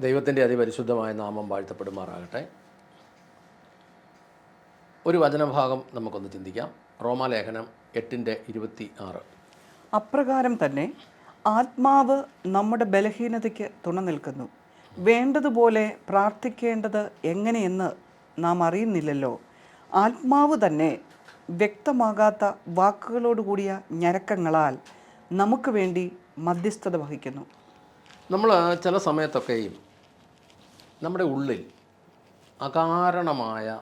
ദൈവത്തിന്റെ അതിപരിശുദ്ധമായ നാമം വാഴ്ത്തപ്പെടുമാറാകട്ടെ. ഒരു വചനഭാഗം നമുക്കൊന്ന് ചിന്തിക്കാം. റോമാലേഖനം എട്ടിന്റെ ഇരുപത്തി ആറ് അപ്രകാരം തന്നെ ആത്മാവ് നമ്മുടെ ബലഹീനതയ്ക്ക് തുണ നിൽക്കുന്നു. വേണ്ടതുപോലെ പ്രാർത്ഥിക്കേണ്ടത് എങ്ങനെയെന്ന് നാം അറിയുന്നില്ലല്ലോ. ആത്മാവ് തന്നെ വ്യക്തമാകാത്ത വാക്കുകളോടുകൂടിയ ഞരക്കങ്ങളാൽ നമുക്ക് വേണ്ടി മധ്യസ്ഥത വഹിക്കുന്നു. നമ്മൾ ചില സമയത്തൊക്കെയും നമ്മുടെ ഉള്ളിൽ അകാരണമായ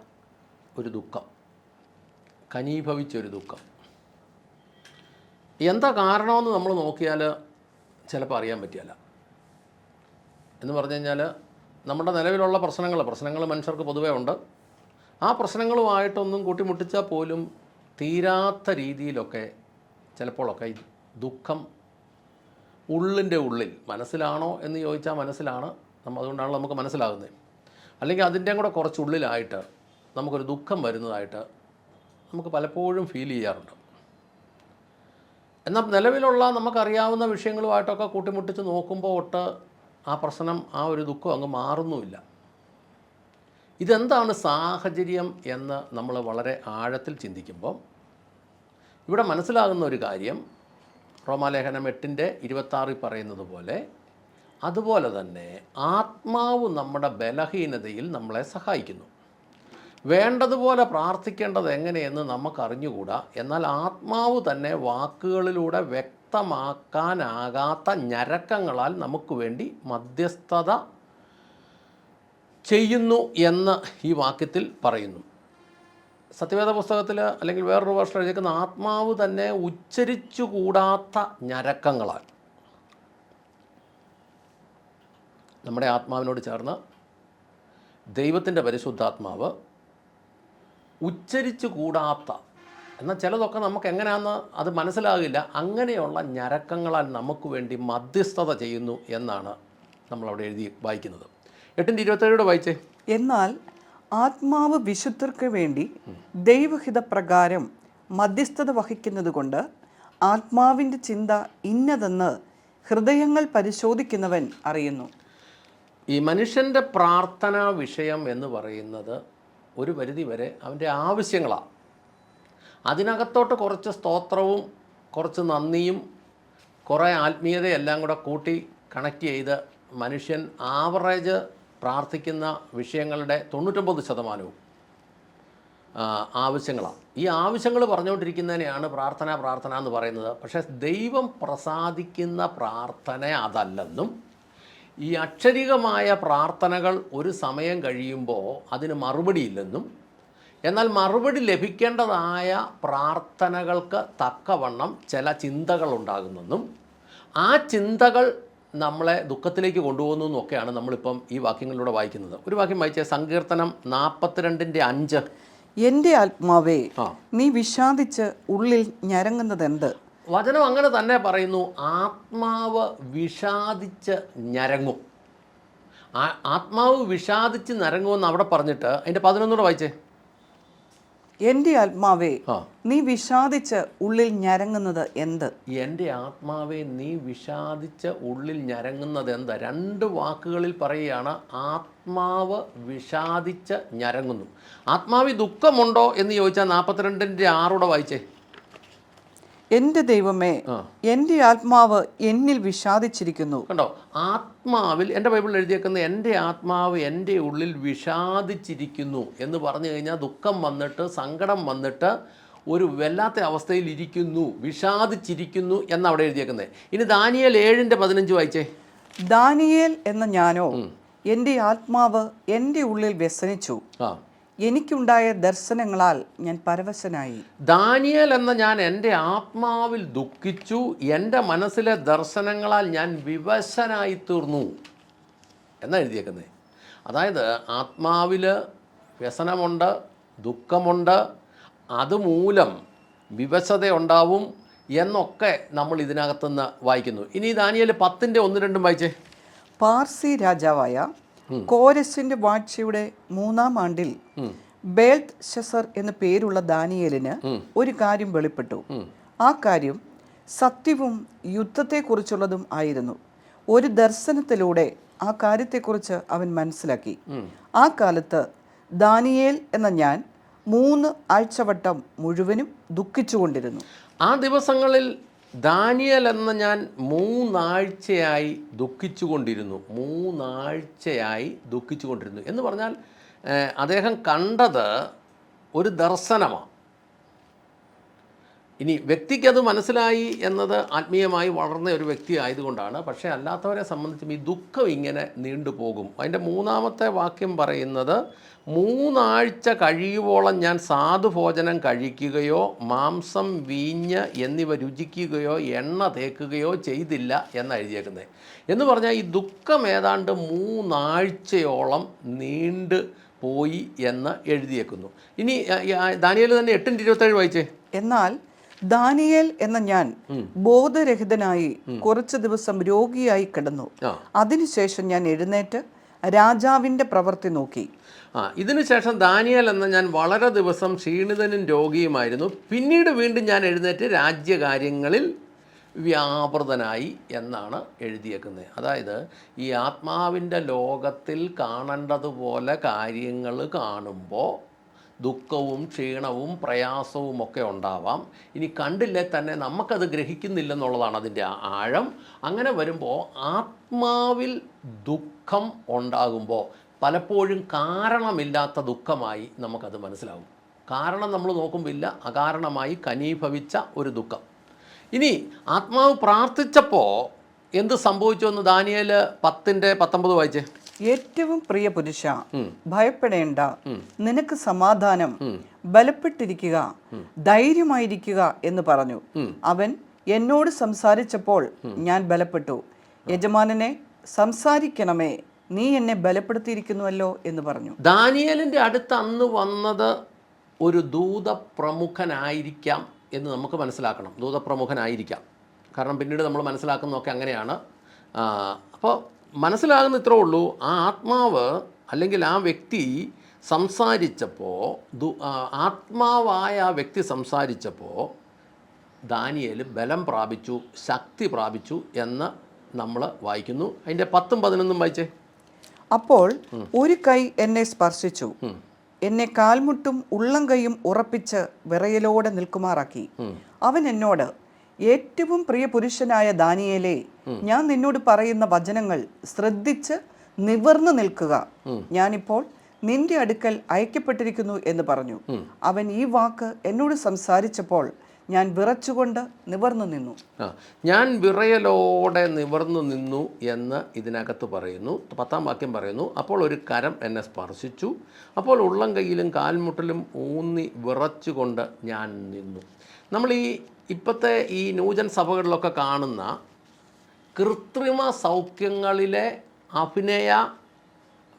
ഒരു ദുഃഖം കനീഭവിച്ചൊരു ദുഃഖം. എന്താ കാരണമെന്ന് നമ്മൾ നോക്കിയാൽ ചിലപ്പോൾ അറിയാൻ പറ്റിയല്ല എന്ന് പറഞ്ഞു കഴിഞ്ഞാൽ നമ്മുടെ നിലവിലുള്ള പ്രശ്നങ്ങൾ പ്രശ്നങ്ങൾ മനുഷ്യർക്ക് പൊതുവേ ഉണ്ട്. ആ പ്രശ്നങ്ങളുമായിട്ടൊന്നും കൂട്ടിമുട്ടിച്ചാൽ പോലും തീരാത്ത രീതിയിലൊക്കെ ചിലപ്പോഴൊക്കെ ദുഃഖം ഉള്ളിന്റെ ഉള്ളിൽ മനസ്സിലാണോ എന്ന് ചോദിച്ചാൽ മനസ്സിലാണ്. നമ്മൾ അതുകൊണ്ടാണ് നമുക്ക് മനസ്സിലാകുന്നത്. അല്ലെങ്കിൽ അതിന്റെ കൂടെ കുറച്ചുള്ളിലായിട്ട് നമുക്കൊരു ദുഃഖം വരുന്നതായിട്ട് നമുക്ക് പലപ്പോഴും ഫീൽ ചെയ്യാറുണ്ട്. എന്നാൽ നിലവിലുള്ള നമുക്കറിയാവുന്ന വിഷയങ്ങളുമായിട്ടൊക്കെ കൂട്ടിമുട്ടിച്ച് നോക്കുമ്പോൾ ഒട്ട് ആ പ്രശ്നം ആ ഒരു ദുഃഖം അങ്ങ് മാറുന്നുമില്ല. ഇതെന്താണ് സാഹചര്യം എന്ന് നമ്മൾ വളരെ ആഴത്തിൽ ചിന്തിക്കുമ്പോൾ ഇവിടെ മനസ്സിലാകുന്ന ഒരു കാര്യം റോമാലേഖനം എട്ടിന്റെ ഇരുപത്താറിൽ പറയുന്നത് പോലെ അതുപോലെ തന്നെ ആത്മാവ് നമ്മുടെ ബലഹീനതയിൽ നമ്മളെ സഹായിക്കുന്നു. വേണ്ടതുപോലെ പ്രാർത്ഥിക്കേണ്ടത് എങ്ങനെയെന്ന് നമുക്കറിഞ്ഞുകൂടാ. എന്നാൽ ആത്മാവ് തന്നെ വാക്കുകളിലൂടെ വ്യക്തമാക്കാനാകാത്ത ഞരക്കങ്ങളാൽ നമുക്ക് വേണ്ടി മധ്യസ്ഥത ചെയ്യുന്നു എന്ന് ഈ വാക്യത്തിൽ പറയുന്നു. സത്യവേദ പുസ്തകത്തിൽ അല്ലെങ്കിൽ വേറൊരു വർഷം എഴുതിക്കുന്ന ആത്മാവ് തന്നെ ഉച്ചരിച്ചുകൂടാത്ത ഞരക്കങ്ങളാൽ. നമ്മുടെ ആത്മാവിനോട് ചേർന്ന ദൈവത്തിന്റെ പരിശുദ്ധാത്മാവ് ഉച്ചരിച്ചു കൂടാത്ത എന്നാൽ ചിലതൊക്കെ നമുക്ക് എങ്ങനെയാണെന്ന് അത് മനസ്സിലാകില്ല അങ്ങനെയുള്ള ഞരക്കങ്ങളാൽ നമുക്ക് വേണ്ടി മധ്യസ്ഥത ചെയ്യുന്നു എന്നാണ് നമ്മളവിടെ എഴുതി വായിക്കുന്നത്. എട്ടിന്റെ ഇരുപത്തേഴോട് വായിച്ചേ. എന്നാൽ ആത്മാവ് വിശുദ്ധർക്ക് വേണ്ടി ദൈവഹിതപ്രകാരം മധ്യസ്ഥത വഹിക്കുന്നത് കൊണ്ട് ആത്മാവിന്റെ ചിന്ത ഇന്നതെന്ന് ഹൃദയങ്ങൾ പരിശോധിക്കുന്നവൻ അറിയുന്നു. ഈ മനുഷ്യന്റെ പ്രാർത്ഥനാ വിഷയം എന്ന് പറയുന്നത് ഒരു പരിധി വരെ അവന്റെ ആവശ്യങ്ങളാണ് അതിനകത്തോട്ട് കുറച്ച് സ്തോത്രവും കുറച്ച് നന്ദിയും കുറേ ആത്മീയതയെല്ലാം കൂടെ കൂട്ടി കണക്ട് ചെയ്ത് മനുഷ്യൻ ആവറേജ് പ്രാർത്ഥിക്കുന്ന വിഷയങ്ങളുടെ തൊണ്ണൂറ്റൊമ്പത് ശതമാനവും ആവശ്യങ്ങളാണ് ഈ ആവശ്യങ്ങൾ പറഞ്ഞുകൊണ്ടിരിക്കുന്നതിനെയാണ് പ്രാർത്ഥന പ്രാർത്ഥന എന്ന് പറയുന്നത്. പക്ഷേ ദൈവം പ്രസാദിക്കുന്ന പ്രാർത്ഥന അതല്ലെന്നും ഈ അക്ഷരികമായ പ്രാർത്ഥനകൾ ഒരു സമയം കഴിയുമ്പോൾ അതിന് മറുപടിയില്ലെന്നും എന്നാൽ മറുപടി ലഭിക്കേണ്ടതായ പ്രാർത്ഥനകൾക്ക് തക്കവണ്ണം ചില ചിന്തകൾ ഉണ്ടാകുന്നെന്നും ആ ചിന്തകൾ നമ്മളെ ദുഃഖത്തിലേക്ക് കൊണ്ടുപോകുന്നു എന്നൊക്കെയാണ് നമ്മളിപ്പം ഈ വാക്യങ്ങളിലൂടെ വായിക്കുന്നത്. ഒരു വാക്യം വായിച്ച സങ്കീർത്തനം നാൽപ്പത്തിരണ്ടിന്റെ അഞ്ച്. എന്റെ ആത്മാവേ നീ വിഷാദിച്ച് ഉള്ളിൽ ഞരങ്ങുന്നതെന്ത്? വചനം അങ്ങനെ തന്നെ പറയുന്നു ആത്മാവ് വിഷാദിച്ച് ഞരങ്ങും. ആത്മാവ് വിഷാദിച്ച് ഞരങ്ങുമെന്ന് അവിടെ പറഞ്ഞിട്ട് അതിന്റെ പതിനൊന്നൂടെ വായിച്ചേ. എന്റെ ആത്മാവേ നീ വിഷാദിച്ച് ഉള്ളിൽ ഞരങ്ങുന്നത് എന്ത്? എന്റെ ആത്മാവേ നീ വിഷാദിച്ച് ഉള്ളിൽ ഞരങ്ങുന്നത് എന്ത്? രണ്ട് വാക്കുകളിൽ പറയുകയാണ് ആത്മാവ് വിഷാദിച്ച് ഞരങ്ങുന്നു. ആത്മാവി ദുഃഖമുണ്ടോ എന്ന് ചോദിച്ചാൽ നാൽപ്പത്തിരണ്ടിന്റെ ആറൂടെ വായിച്ചേ. എന്റെ ദൈവമേ എന്റെ ആത്മാവ് എന്നിൽ വിഷാദിച്ചിരിക്കുന്നു. കണ്ടോ? ആത്മാവിൽ എന്റെ ബൈബിളിൽ എഴുതിയേക്കുന്ന എന്റെ ആത്മാവ് എന്റെ ഉള്ളിൽ വിഷാദിച്ചിരിക്കുന്നു എന്ന് പറഞ്ഞു കഴിഞ്ഞാൽ ദുഃഖം വന്നിട്ട് സങ്കടം വന്നിട്ട് ഒരു വല്ലാത്ത അവസ്ഥയിൽ ഇരിക്കുന്നു വിഷാദിച്ചിരിക്കുന്നു എന്ന് അവിടെ എഴുതിയേക്കുന്നത് ഇനി ദാനിയൽ ഏഴിന്റെ പതിനഞ്ച് വായിച്ചേ. ദാനിയേൽ എന്ന ഞാനോ എന്റെ ആത്മാവ് എന്റെ ഉള്ളിൽ വ്യസനിച്ചു. ആ. എനിക്കുണ്ടായ ദർശനങ്ങളാൽ ഞാൻ പരവശനായി. ദാനിയൽ എന്ന ഞാൻ എന്റെ ആത്മാവിൽ ദുഃഖിച്ചു എന്റെ മനസ്സിലെ ദർശനങ്ങളാൽ ഞാൻ വിവശനായി തീർന്നു എന്നാണ് എഴുതിയേക്കുന്നത് അതായത് ആത്മാവിൽ വ്യസനമുണ്ട് ദുഃഖമുണ്ട് അതുമൂലം വിവശതയുണ്ടാവും എന്നൊക്കെ നമ്മൾ ഇതിനകത്തുനിന്ന് വായിക്കുന്നു. ഇനി ദാനിയൽ പത്തിന്റെ ഒന്ന് രണ്ടും വായിച്ചേ. പാർസി രാജാവായ കോരസിന്റെ വാഴ്ചയുടെ മൂന്നാം ആണ്ടിൽ ബേൽത്ത് ഷെസർ എന്ന പേരുള്ള ദാനിയേലിന് ഒരു കാര്യം വെളിപ്പെട്ടു. ആ കാര്യം സത്യവും യുദ്ധത്തെക്കുറിച്ചുള്ളതും ആയിരുന്നു. ഒരു ദർശനത്തിലൂടെ ആ കാര്യത്തെക്കുറിച്ച് അവൻ മനസ്സിലാക്കി. ആ കാലത്ത് ദാനിയേൽ എന്ന ഞാൻ മൂന്ന് ആഴ്ചവട്ടം മുഴുവനും ദുഃഖിച്ചുകൊണ്ടിരുന്നു. ആ ദിവസങ്ങളിൽ ദാനിയൽ എന്ന ഞാൻ മൂന്നാഴ്ചയായി ദുഃഖിച്ചുകൊണ്ടിരുന്നു. മൂന്നാഴ്ചയായി ദുഃഖിച്ചുകൊണ്ടിരുന്നു. എന്ന് പറഞ്ഞാൽ അദ്ദേഹം കണ്ടത് ഒരു ദർശനമാണ്. ഇനി വ്യക്തിക്കത് മനസ്സിലായി എന്നത് ആത്മീയമായി വളർന്ന ഒരു വ്യക്തി ആയതുകൊണ്ടാണ്. പക്ഷേ അല്ലാത്തവരെ സംബന്ധിച്ചും ഈ ദുഃഖം ഇങ്ങനെ നീണ്ടുപോകും അതിന്റെ മൂന്നാമത്തെ വാക്യം പറയുന്നത് മൂന്നാഴ്ച കഴിയുവോളം ഞാൻ സാധുഭോജനം കഴിക്കുകയോ മാംസം വീഞ്ഞ് എന്നിവ രുചിക്കുകയോ എണ്ണ തേക്കുകയോ ചെയ്തില്ല എന്ന് എഴുതിയേക്കുന്നത്. എന്ന് പറഞ്ഞാൽ ഈ ദുഃഖം ഏതാണ്ട് മൂന്നാഴ്ചയോളം നീണ്ട് പോയി എന്ന് എഴുതിയേക്കുന്നു. ഇനി ദാനിയൽ തന്നെ എട്ടിന്റെ ഇരുപത്തേഴ് വായിച്ചേ? എന്നാൽ ദാനിയേൽ എന്ന ഞാൻ ബോധരഹിതനായി കുറച്ച് ദിവസം രോഗിയായി കിടന്നു. അതിനുശേഷം ഞാൻ എഴുന്നേറ്റ് രാജാവിന്റെ പ്രവൃത്തി നോക്കി. ആ ഇതിനുശേഷം ദാനിയൽ എന്ന ഞാൻ വളരെ ദിവസം ക്ഷീണിതനും രോഗിയുമായിരുന്നു. പിന്നീട് വീണ്ടും ഞാൻ എഴുന്നേറ്റ് രാജ്യകാര്യങ്ങളിൽ വ്യാപൃതനായി എന്നാണ് എഴുതിയേക്കുന്നത്. അതായത് ഈ ആത്മാവിന്റെ ലോകത്തിൽ കാണേണ്ടതുപോലെ കാര്യങ്ങൾ കാണുമ്പോൾ ദുഃഖവും ക്ഷീണവും പ്രയാസവും ഒക്കെ ഉണ്ടാവാം. ഇനി കണ്ടില്ലേ തന്നെ നമുക്കത് ഗ്രഹിക്കുന്നില്ലെന്നുള്ളതാണ് അതിന്റെ ആഴം. അങ്ങനെ വരുമ്പോൾ ആത്മാവിൽ ദുഃഖം ഉണ്ടാകുമ്പോൾ പലപ്പോഴും കാരണമില്ലാത്ത ദുഃഖമായി നമുക്കത് മനസ്സിലാവും. കാരണം നമ്മൾ നോക്കുമ്പോൾ ഇല്ല അകാരണമായി കനീഭവിച്ച ഒരു ദുഃഖം. ഇനി ആത്മാവ് പ്രാർത്ഥിച്ചപ്പോൾ എന്ത് സംഭവിച്ചു എന്ന് ദാനിയേൽ പത്തിന്റെ പത്തൊമ്പത് വായിച്ചേ? ഏറ്റവും പ്രിയ പുരുഷ ഭയപ്പെടേണ്ട നിനക്ക് സമാധാനം ബലപ്പെട്ടിരിക്കുക ധൈര്യമായിരിക്കുക എന്ന് പറഞ്ഞു. അവൻ എന്നോട് സംസാരിച്ചപ്പോൾ ഞാൻ ബലപ്പെട്ടു. യജമാനനെ സംസാരിക്കണമേ നീ എന്നെ ബലപ്പെടുത്തിയിരിക്കുന്നുവല്ലോ എന്ന് പറഞ്ഞു. ദാനിയലിന്റെ അടുത്ത് അന്ന് വന്നത് ഒരു ദൂതപ്രമുഖനായിരിക്കാം എന്ന് നമുക്ക് മനസ്സിലാക്കണം. ദൂതപ്രമുഖനായിരിക്കാം. കാരണം പിന്നീട് നമ്മൾ മനസ്സിലാക്കുന്നതൊക്കെ അങ്ങനെയാണ്. അപ്പോൾ മനസ്സിലാകുന്ന ഇത്രേ ഉള്ളൂ. ആ ആത്മാവ് അല്ലെങ്കിൽ ആ വ്യക്തി സംസാരിച്ചപ്പോൾ ദു- ആത്മാവായ ആ വ്യക്തി സംസാരിച്ചപ്പോൾ ദാനിയേൽ ബലം പ്രാപിച്ചു ശക്തി പ്രാപിച്ചു എന്ന് നമ്മൾ വായിക്കുന്നു. അതിന്റെ പത്തും പതിനൊന്നും വായിച്ചേ. അപ്പോൾ ഒരു കൈ എന്നെ സ്പർശിച്ചു. എന്നെ കാൽമുട്ടും ഉള്ളം കൈയും ഉറപ്പിച്ച് വിറയലോടെ നിൽക്കുമാറാക്കി. അവൻ എന്നോട് ഏറ്റവും പ്രിയ പുരുഷനായ ദാനിയേലേ ഞാൻ നിന്നോട് പറയുന്ന വചനങ്ങൾ ശ്രദ്ധിച്ച് നിവർന്നു നിൽക്കുക. ഞാനിപ്പോൾ നിന്റെ അടുക്കൽ അയക്കപ്പെട്ടിരിക്കുന്നു എന്ന് പറഞ്ഞു. അവൻ ഈ വാക്ക് എന്നോട് സംസാരിച്ചപ്പോൾ ഞാൻ വിറച്ചുകൊണ്ട് നിവർന്നു നിന്നു. ഞാൻ വിറയലോടെ നിവർന്നു നിന്നു എന്ന് ഇതിനകത്ത് പറയുന്നു. പത്താം വാക്യം പറയുന്നു അപ്പോൾ ഒരു കരം എന്നെ സ്പർശിച്ചു. അപ്പോൾ ഉള്ളം കൈയിലും കാൽമുട്ടിലും ഊന്നി വിറച്ചുകൊണ്ട് ഞാൻ നിന്നു. നമ്മൾ ഈ ഇപ്പോഴത്തെ ഈ നൂജൻ സഭകളിലൊക്കെ കാണുന്ന കൃത്രിമ സൗഖ്യങ്ങളിലെ അഭിനയ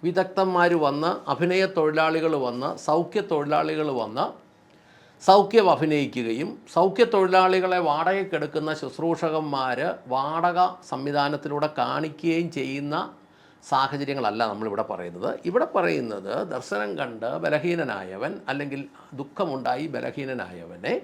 വിദഗ്ധന്മാർ വന്ന് അഭിനയ തൊഴിലാളികൾ വന്ന് സൗഖ്യ തൊഴിലാളികൾ വന്ന് സൗഖ്യം അഭിനയിക്കുകയും സൗഖ്യ തൊഴിലാളികളെ വാടകയ്ക്കെടുക്കുന്ന ശുശ്രൂഷകന്മാർ വാടക സംവിധാനത്തിലൂടെ കാണിക്കുകയും ചെയ്യുന്ന സാഹചര്യങ്ങളല്ല നമ്മളിവിടെ പറയുന്നത്. ഇവിടെ പറയുന്നത് ദർശനം കണ്ട് ബലഹീനനായവൻ അല്ലെങ്കിൽ ദുഃഖമുണ്ടായി ബലഹീനനായവനെ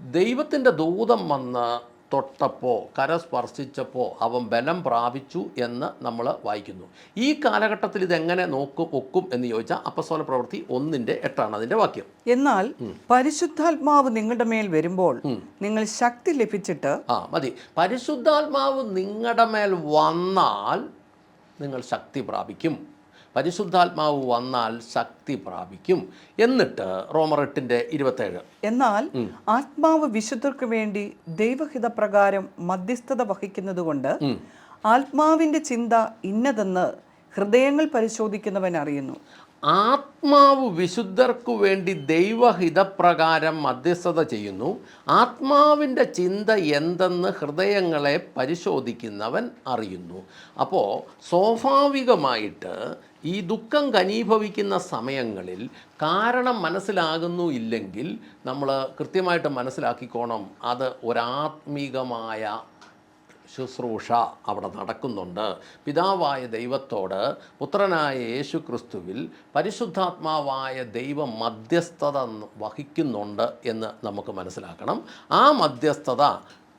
ദൈവത്തിന്റെ ദൂതം വന്ന് തൊട്ടപ്പോൾ കരസ്പർശിച്ചപ്പോൾ അവൻ ബലം പ്രാപിച്ചു എന്ന് നമ്മൾ വായിക്കുന്നു. ഈ കാലഘട്ടത്തിൽ ഇതെങ്ങനെ നോക്കും ഒക്കും എന്ന് ചോദിച്ചാൽ അപ്പസോല പ്രവൃത്തി ഒന്നിന്റെ എട്ടാണ് അതിന്റെ വാക്യം. എന്നാൽ പരിശുദ്ധാത്മാവ് നിങ്ങളുടെ മേൽ വരുമ്പോൾ നിങ്ങൾ ശക്തി ലഭിച്ചിട്ട് ആ മതി. പരിശുദ്ധാത്മാവ് നിങ്ങളുടെ മേൽ വന്നാൽ നിങ്ങൾ ശക്തി പ്രാപിക്കും. പരിശുദ്ധാത്മാവ് വന്നാൽ ശക്തി പ്രാപിക്കും. എന്നിട്ട് റോമർ എട്ടിന്റെ ഇരുപത്തേഴ്. എന്നാൽ ആത്മാവ് വിശുദ്ധർക്ക് വേണ്ടി ദൈവഹിതപ്രകാരം മധ്യസ്ഥത വഹിക്കുന്നതുകൊണ്ട് ആത്മാവിന്റെ ചിന്ത ഇന്നതെന്ന് ഹൃദയങ്ങൾ പരിശോധിക്കുന്നവൻ അറിയുന്നു. ആത്മാവ് വിശുദ്ധർക്കു വേണ്ടി ദൈവഹിതപ്രകാരം മധ്യസ്ഥത ചെയ്യുന്നു. ആത്മാവിന്റെ ചിന്ത എന്തെന്ന് ഹൃദയങ്ങളെ പരിശോധിക്കുന്നവൻ അറിയുന്നു. അപ്പോൾ സ്വാഭാവികമായിട്ട് ഈ ദുഃഖം ഘനീഭവിക്കുന്ന സമയങ്ങളിൽ കാരണം മനസ്സിലാകുന്നു ഇല്ലെങ്കിൽ നമ്മൾ കൃത്യമായിട്ട് മനസ്സിലാക്കിക്കോണം. അത് ഒരാത്മീകമായ ശുശ്രൂഷ അവിടെ നടക്കുന്നുണ്ട്. പിതാവായ ദൈവത്തോട് പുത്രനായ യേശു ക്രിസ്തുവിൽ പരിശുദ്ധാത്മാവായ ദൈവം മധ്യസ്ഥത വഹിക്കുന്നുണ്ട് എന്ന് നമുക്ക് മനസ്സിലാക്കണം. ആ മധ്യസ്ഥത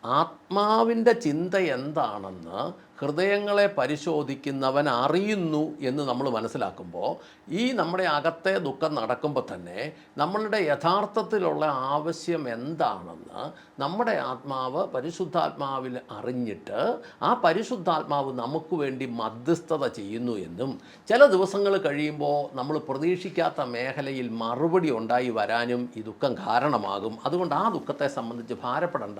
ആത്മാവിന്റെ ചിന്ത എന്താണെന്ന് ഹൃദയങ്ങളെ പരിശോധിക്കുന്നവൻ അറിയുന്നു എന്ന് നമ്മൾ മനസ്സിലാക്കുമ്പോൾ ഈ നമ്മുടെ അകത്തെ ദുഃഖം നടക്കുമ്പോൾ തന്നെ നമ്മളുടെ യഥാർത്ഥത്തിലുള്ള ആവശ്യം എന്താണെന്ന് നമ്മുടെ ആത്മാവ് പരിശുദ്ധാത്മാവിൽ അറിഞ്ഞിട്ട് ആ പരിശുദ്ധാത്മാവ് നമുക്ക് വേണ്ടി മധ്യസ്ഥത ചെയ്യുന്നു എന്നും ചില ദിവസങ്ങൾ കഴിയുമ്പോൾ നമ്മൾ പ്രതീക്ഷിക്കാത്ത മേഖലയിൽ മറുപടി ഉണ്ടായി വരാനും ഈ ദുഃഖം കാരണമാകും. അതുകൊണ്ട് ആ ദുഃഖത്തെ സംബന്ധിച്ച് ഭാരപ്പെടണ്ട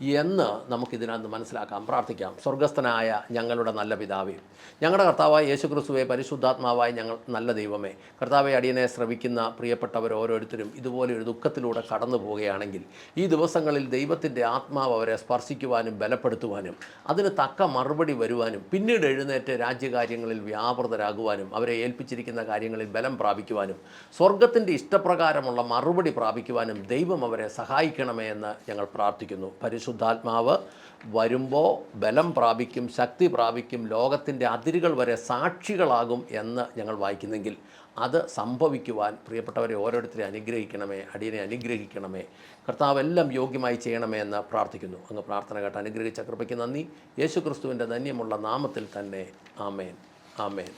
എന്ന് നമുക്കിതിനകത്ത് മനസ്സിലാക്കാം. പ്രാർത്ഥിക്കാം. സ്വർഗസ്ഥനായ ഞങ്ങളുടെ നല്ല പിതാവേ. ഞങ്ങളുടെ കർത്താവായ യേശു ക്രിസ്തുവെ പരിശുദ്ധാത്മാവായ ഞങ്ങൾ നല്ല ദൈവമേ. കർത്താവെ അടിയനെ ശ്രവിക്കുന്ന പ്രിയപ്പെട്ടവർ ഓരോരുത്തരും ഇതുപോലെ ഒരു ദുഃഖത്തിലൂടെ കടന്നു പോവുകയാണെങ്കിൽ ഈ ദിവസങ്ങളിൽ ദൈവത്തിന്റെ ആത്മാവ് അവരെ സ്പർശിക്കുവാനും ബലപ്പെടുത്തുവാനും അതിന് തക്ക മറുപടി വരുവാനും പിന്നീട് എഴുന്നേറ്റ് രാജ്യകാര്യങ്ങളിൽ വ്യാപൃതരാകുവാനും അവരെ ഏൽപ്പിച്ചിരിക്കുന്ന കാര്യങ്ങളിൽ ബലം പ്രാപിക്കുവാനും സ്വർഗത്തിന്റെ ഇഷ്ടപ്രകാരമുള്ള മറുപടി പ്രാപിക്കുവാനും ദൈവം അവരെ സഹായിക്കണമേ എന്ന് ഞങ്ങൾ പ്രാർത്ഥിക്കുന്നു. പരിശുദ്ധാത്മാവ് വരുമ്പോൾ ബലം പ്രാപിക്കും ശക്തി പ്രാപിക്കും ലോകത്തിന്റെ അതിരുകൾ വരെ സാക്ഷികളാകും എന്ന് ഞങ്ങൾ വായിക്കുന്നെങ്കിൽ അത് സംഭവിക്കുവാൻ പ്രിയപ്പെട്ടവരെ ഓരോരുത്തരെ അനുഗ്രഹിക്കണമേ അടിയനെ അനുഗ്രഹിക്കണമേ കർത്താവ് എല്ലാം യോഗ്യമായി ചെയ്യണമേ എന്ന് പ്രാർത്ഥിക്കുന്നു. അങ്ങ് പ്രാർത്ഥന കേട്ട് അനുഗ്രഹിച്ച കൃപയ്ക്ക് നന്ദി. യേശു ക്രിസ്തുവിന്റെ ധന്യമുള്ള നാമത്തിൽ തന്നെ ആമേൻ. ആമേൻ.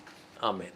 ആമേൻ.